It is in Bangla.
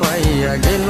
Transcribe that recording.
পাইয়া গেল।